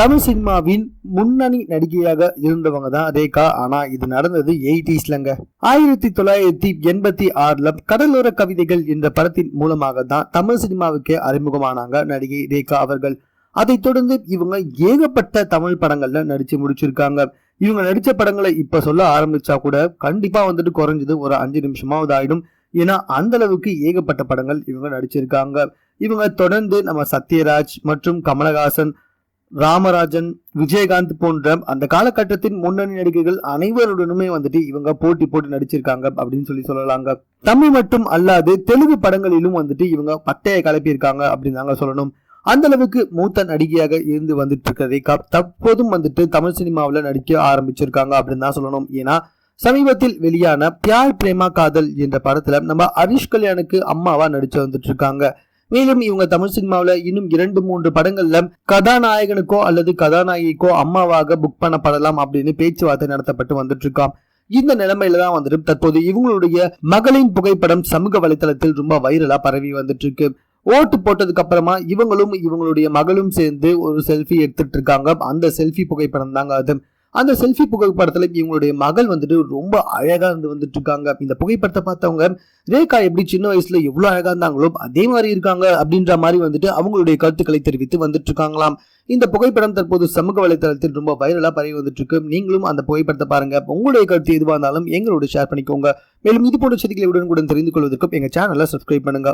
தமிழ் சினிமாவின் முன்னணி நடிகையாக இருந்தவங்க தான் ரேகா. ஆனா இது நடந்தது எயிட்டிஸ்லங்க. ஆயிரத்தி தொள்ளாயிரத்தி எண்பத்தி ஆறுல கடலோர கவிதைகள் என்ற படத்தின் மூலமாக தான் தமிழ் சினிமாவுக்கு அறிமுகமானாங்க நடிகை ரேகா அவர்கள். அதைத் தொடர்ந்து இவங்க ஏகப்பட்ட தமிழ் படங்கள்ல நடிச்சு முடிச்சிருக்காங்க. இவங்க நடித்த படங்களை இப்ப சொல்ல ஆரம்பிச்சா கூட கண்டிப்பா வந்துட்டு குறைஞ்சது ஒரு அஞ்சு நிமிஷமாவது ஆயிடும். ஏன்னா அந்த அளவுக்கு ஏகப்பட்ட படங்கள் இவங்க நடிச்சிருக்காங்க. இவங்க தொடர்ந்து நம்ம சத்யராஜ் மற்றும் கமலஹாசன் ராமராஜன் விஜயகாந்த் போன்ற அந்த காலகட்டத்தின் முன்னணி நடிகர்கள் அனைவருடனுமே வந்துட்டு இவங்க போட்டி போட்டு நடிச்சிருக்காங்க அப்படின்னு சொல்லி சொல்லலாங்க. தமிழ் மட்டும் அல்லாது தெலுங்கு படங்களிலும் வந்துட்டு இவங்க பட்டையை கலப்பியிருக்காங்க அப்படின்னு தாங்க சொல்லணும். அந்த அளவுக்கு மூத்த நடிகையாக இருந்து வந்துட்டு இருக்கிறதே தற்போதும் வந்துட்டு தமிழ் சினிமாவில் நடிக்க ஆரம்பிச்சிருக்காங்க அப்படின்னு தான் சொல்லணும். ஏன்னா சமீபத்தில் வெளியான பியார் பிரேமா காதல் என்ற படத்துல நம்ம ஹரிஷ் கல்யாணுக்கு அம்மாவா நடிச்சு வந்துட்டு இருக்காங்க மேலும் இவங்க தமிழ் சினிமாவில் இன்னும் இரண்டு மூன்று படங்கள்ல கதாநாயகனுக்கோ அல்லது கதாநாயகிக்கோ அம்மாவாக புக் பண்ணப்படலாம் அப்படின்னு பேச்சுவார்த்தை நடத்தப்பட்டு வந்துட்டு இருக்கான் இந்த நிலைமையில தான் வந்துட்டு தற்போது இவங்களுடைய மகளின் புகைப்படம் சமூக வலைதளத்தில் ரொம்ப வைரலா பரவி வந்துட்டு இருக்கு ஓட்டு போட்டதுக்கு அப்புறமா இவங்களும் இவங்களுடைய மகளும் சேர்ந்து ஒரு செல்ஃபி எடுத்துட்டு இருக்காங்க அந்த செல்ஃபி புகைப்படம் தாங்க அது. அந்த செல்ஃபி புகைப்படத்தில் இவங்களுடைய மகள் வந்துட்டு ரொம்ப அழகாக இருந்து வந்துட்டு இருக்காங்க இந்த புகைப்படத்தை பார்த்தவங்க ரேகா எப்படி சின்ன வயசுல எவ்வளோ அழகாக இருந்தாங்களோ அதே மாதிரி இருக்காங்க அப்படின்ற மாதிரி வந்துட்டு அவங்களுடைய கருத்துக்களை தெரிவித்து வந்துட்டு இருக்காங்களாம் இந்த புகைப்படம் தற்போது சமூக வலைதளத்தில் ரொம்ப வைரலாக பரவி வந்துட்டு இருக்கு நீங்களும் அந்த புகைப்படத்தை பாருங்க. உங்களுடைய கருத்து எதுவாக இருந்தாலும் எங்களோட ஷேர் பண்ணிக்கோங்க. மேலும் இது போன்ற செய்திகளை உடனுக்குடன் தெரிந்து கொள்வதற்கும் எங்கள் சேனலை சப்ஸ்கிரைப் பண்ணுங்க.